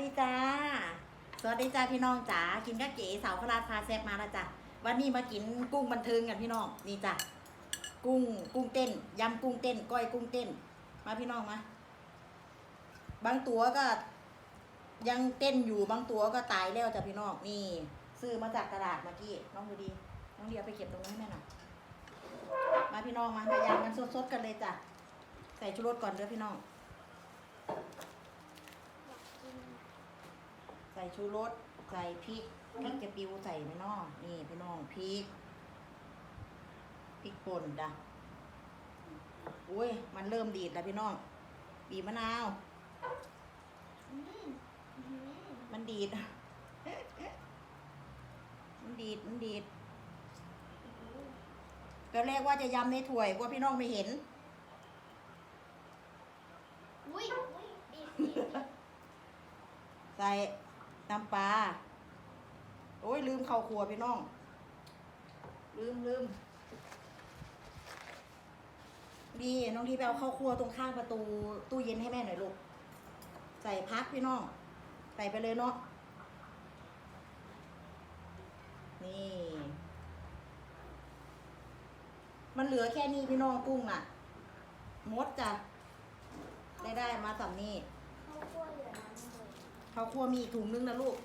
ดีจ้า สวัสดีจ้าพี่น้องจ๋า กินกะเก๋สาวพลาดพาแซบมาแล้วจ้ะ วันนี้มากินกุ้งบันเทิงกันพี่น้อง นี่จ้ะ กุ้ง กุ้งเต้น ยำกุ้งเต้น ก้อยกุ้งเต้น มาพี่น้องมา บางตัวก็ ยังเต้นอยู่ บางตัวก็ตายแล้วจ้ะพี่น้อง นี่ ซื้อมาจากตลาดเมื่อกี้ น้องดูดี น้องเดียวไปเก็บตรงนั้ให้แม่หน่อย มาพี่น้องมามายำกันสดๆกันเลยจ้ะ ใส่ชูรสก่อนเด้อพี่น้อง ใส่ชูรสใส่พริกพริกจะปิวใส่ไหมน้อนี่พี่น้องพริกพริกป่นจ้ะอุ้ย มันเริ่มดีดแล้วพี่น้องบีบมะนาว มันดีด มันดีด มันดีดตอนแรกว่าจะยำในถ้วยกลัว่าพี่น้องไม่เห็นอุ้ยอุ้ยดีดีใส่ น้ำปลา โอ้ยลืมข้าวครัวพี่น้อง ลืมลืมดีน้องที่ไปเอาข้าวครัวตรงข้างประตูตู้เย็นให้แม่หน่อยลูก ใส่พักพี่น้อง ใส่ไปเลยเนาะ นี่ มันเหลือแค่นี้พี่น้องกุ้งอะมดจ้ะได้ได้มาสำนี่ข้าวคั่วเหลือ ข้าวครัวมีอีกถุงนึงนะลูก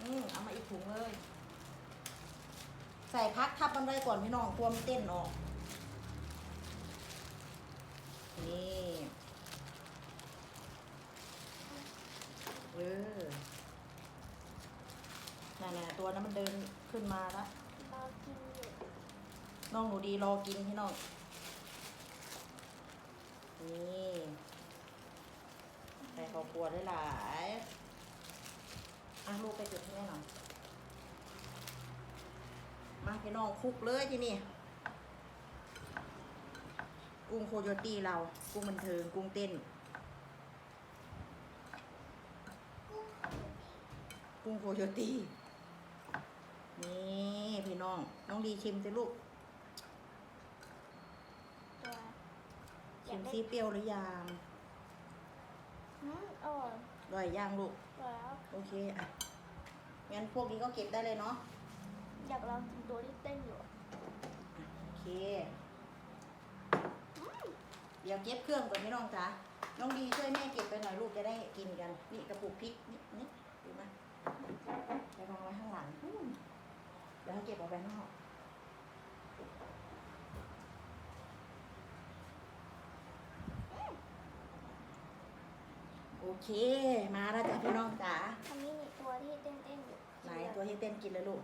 อืมเอามาอีกถุงเลย ใส่พักทับมันไว้ก่อนพี่น้องกลัวมันเต้นออก นี่เออนั่นน่ะตัวนั้นมันเดินขึ้นมาแล้วเรากินอยู่น้องหนูดีรอกินพี่น้อง นี่ ใส่ข้าวครัวได้หลายอะลูกไปจุดให้แม่หน่อยมาพี่น้องคลุกเลยที่นี่กุ้งโคโยตี้เรา กุ้งบันเทิง กุ้งเต้น กุ้งโคโยตี้ นี่พี่น้อง น้องดีชิมสิลูกตัวชิมซีเปรี้ยวหรือยัง อืมอร่อยอร่อยย่างลูกอร่อยแล้วโอเคอะงั้นพวกนี้ก็เก็บได้เลยเนาะอยากลองกินตัวที่เต้นอยู่อะโอเค เดี๋ยวเก็บเครื่องก่อนพี่น้องจ๋าน้องดีช่วยแม่เก็บไปหน่อยลูกจะได้กินกัน นี่กระปุกพริกนี่นี่ดูไหมไปวางไว้ข้างหลังอืมเดี๋ยวให้เก็บเอาไปข้างนอกโอ เค มาแล้วจ้ะพี่น้องจ๋าอันนี้มีตัวที่เต้นเต้นๆอยู่ไหนตัวที่เต้นกินเลยลูก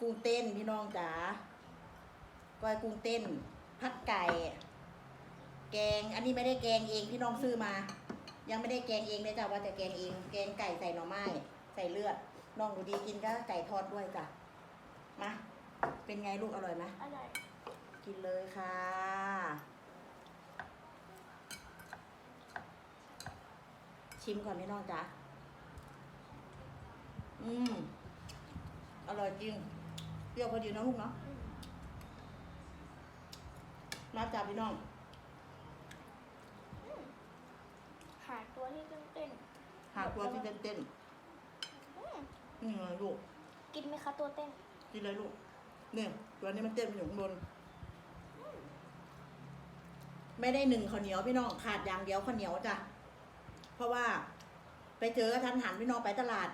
กุ้งเต้นพี่น้องจ๋าก้อยกุ้งเต้นพัดไก่ แกง อันนี้ไม่ได้แกงเองพี่น้องซื้อมา ยังไม่ได้แกงเองเลยจ้ะว่าจะแกงเอง แกงไก่ใส่หน่อไม้ใส่เลือดน้องดูดีกินก็ไก่ทอดด้วยจ้ะมาเป็นไงลูกอร่อยไหมอร่อย กินเลยค่ะ ชิมก่อนพี่น้องจ๋าอืม อร่อยจริง เปรี้ยวพอดีนะลูกเนาะอืมมาจ้าพี่น้อง หาตัวที่เต้นเต้นหาตัวที่เต้นเต้นๆอืมๆนี่ไงลูก กินไหมคะตัวเต้น กินเลยลูก เนี่ยตัวนี้มันเต้นมันอยู่ข้างบน ไม่ได้หนึ่งข้าวเหนียวพี่น้อง ขาดอย่างเดียวข้าวเหนียวจ้ะ เพราะว่าไปเจอกระทันหันพี่น้องไปตลาด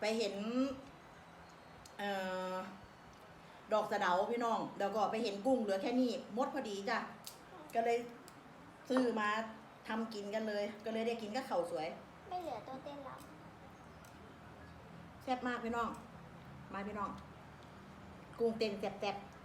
ไปเห็นเอ่อดอกสะเดาพี่น้อง แล้วก็ไปเห็นกุ้งเหลือแค่นี้หมดพอดีจ้ะก็เลยซื้อมาทำกินกันเลย ก็เลยได้กินกับข้าวสวย ไม่เหลือตัวเต้นแล้วแซ่บมากพี่น้อง มาพี่น้อง กุ้งเต้นแซ่บมึ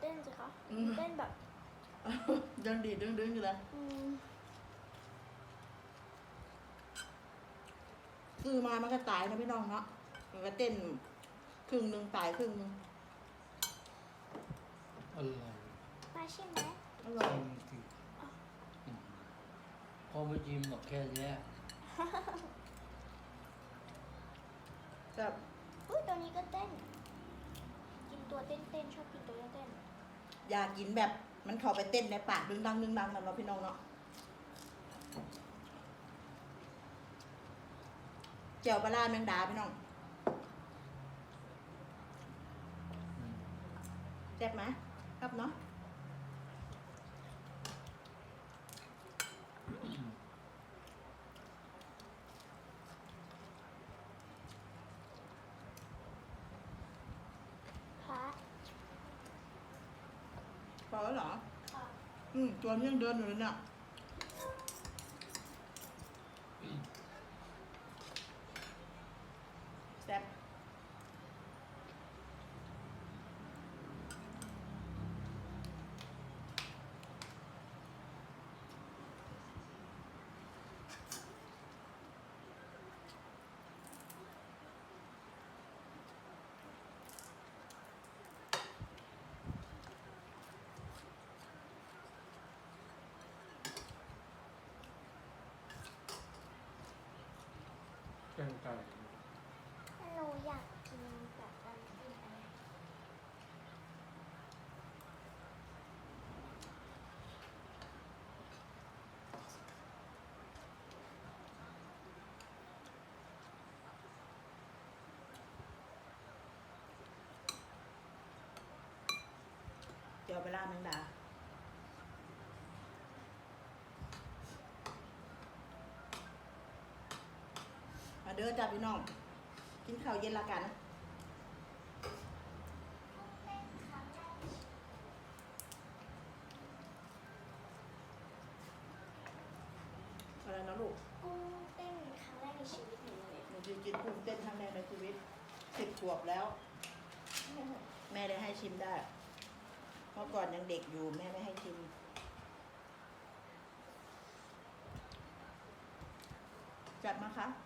เต้นสิคะๆอืม เต้นแบบดึงดีดึงดึงอยู่เลยอืมซื้อมามันก็ตายนะพี่น้องเนาะมันก็เต้นครึ่งหนึ่งตายครึ่งหนึ่งอะไรไม่ชิมไหมอร่อยชิมสิอืมพอมาชิมบอกแค่เนี้ยแบบอุ้ยตัวนี้ก็เต้นกิน ตัวเต้นเต้นๆชอบกินตัวเต้นอยากกินแบบมันเข้าไปเต้นในปากดึงดังดึงดังแบบเราพี่น้องเนาะเจียวปลาแมงดาพี่น้องแซ่บไหมครับเนาะ ๆพระ พอ แล้วเหรอ ค่ะ อืมตัวนี้ยังเดินอยู่เลยเนี่ยแซ่บ แกงไก่หนูอยากกินแบบนั้นกินอันนี้เจียวปลาร้าแมงดา เด้อจ้าพี่น้อง กินข้าวเย็นละกันอะไรนะลูกกุ้งเต้นครั้งแรกในชีวิตหนูเลยหนูจะกินกุ้งเต้นครั้งแรกในชีวิตสิบขวบแล้ว แม่ได้ให้ชิมได้เมื่อก่อนยังเด็กอยู่แม่ไม่ให้ชิมจัดมาคะอืม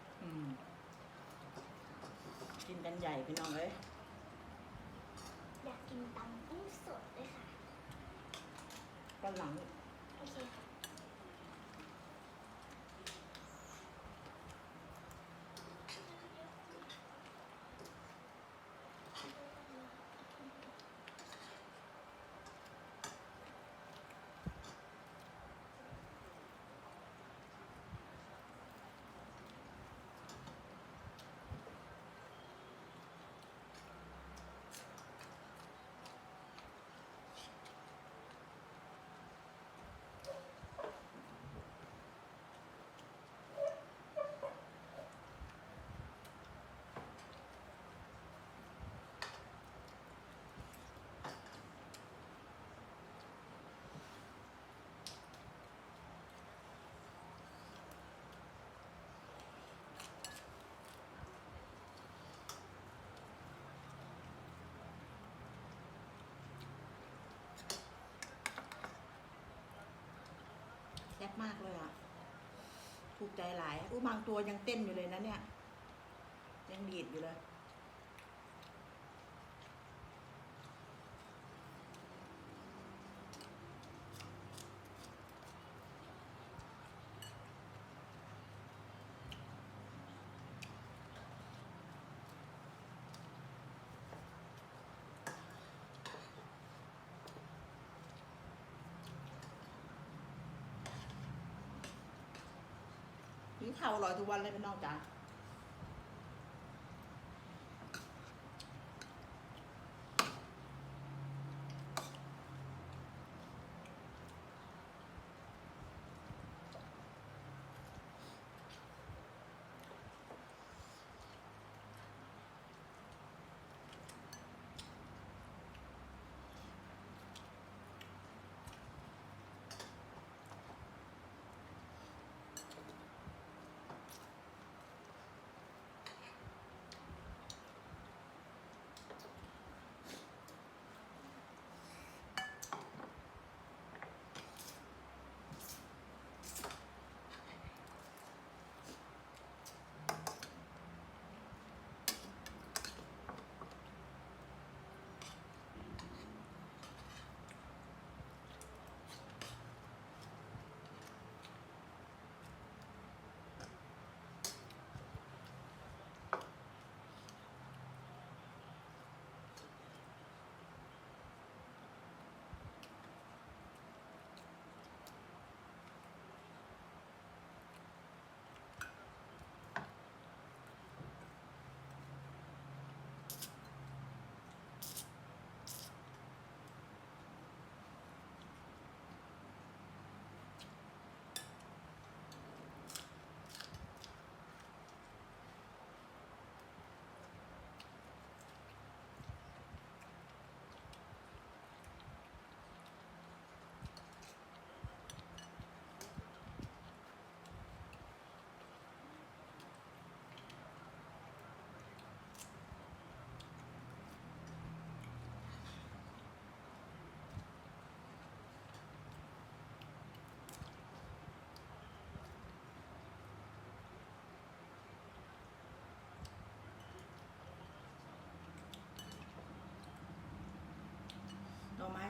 กินกันใหญ่พี่น้องเลยอยากกินตำกุ้งสดด้วยค่ะวันหลัง โอเคค่ะ ซ่บมากเลยอะ ถูกใจหลายอู้บางตัวยังเต้นอยู่เลยนะเนี่ย ยังดีดอยู่เลย เขาอร่อยทุกวันเลยพี่น้องจ้า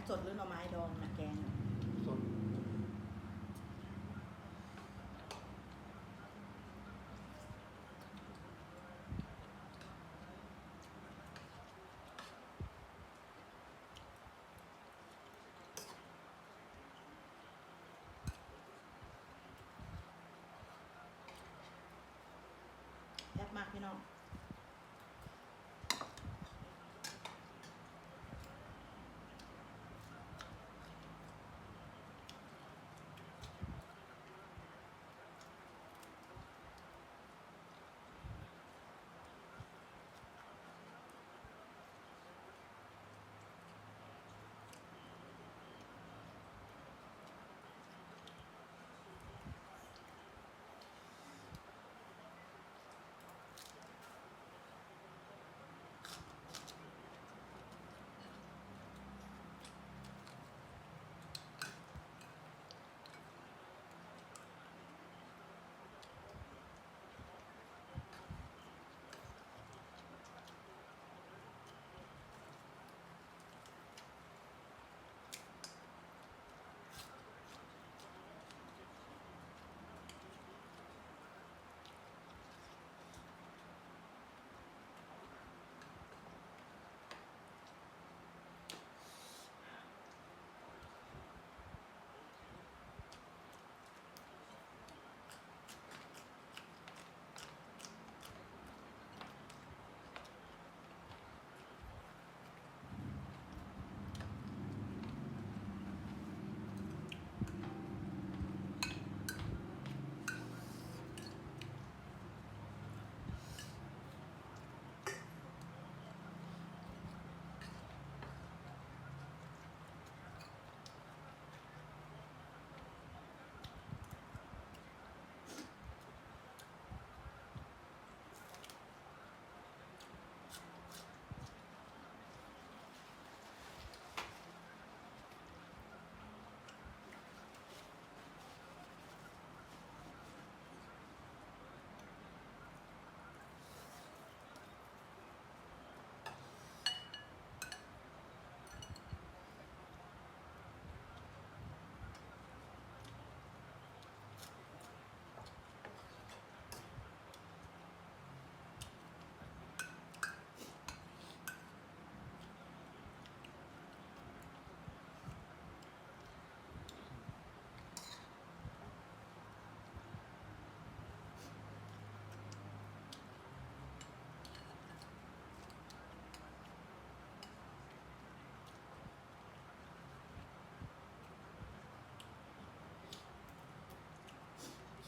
สดหรือหน่อไม้ดองนะแกง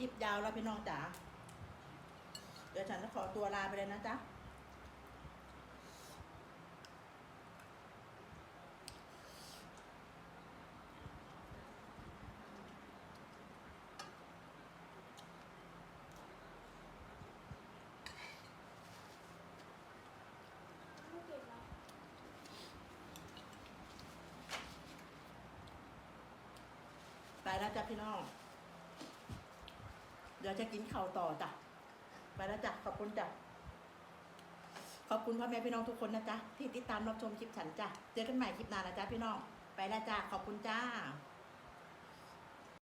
ลิปยาวแล้วพี่น้องจ๋าเดี๋ยวฉันจะขอตัวลาไปเลยนะจ๊ะไม่เก็บแล้วไปแล้วจ้ะพี่น้อง เดี๋ยวจะกินข่าวต่อจ้ะไปแล้วจ้ะขอบคุณจ้ะขอบคุณพ่อแม่พี่น้องทุกคนนะจ๊ะที่ติดตามรับชมคลิปฉันจ้ะเจอกันใหม่คลิปหน้านะจ๊ะพี่น้องไปแล้วจ้ะขอบคุณจ้า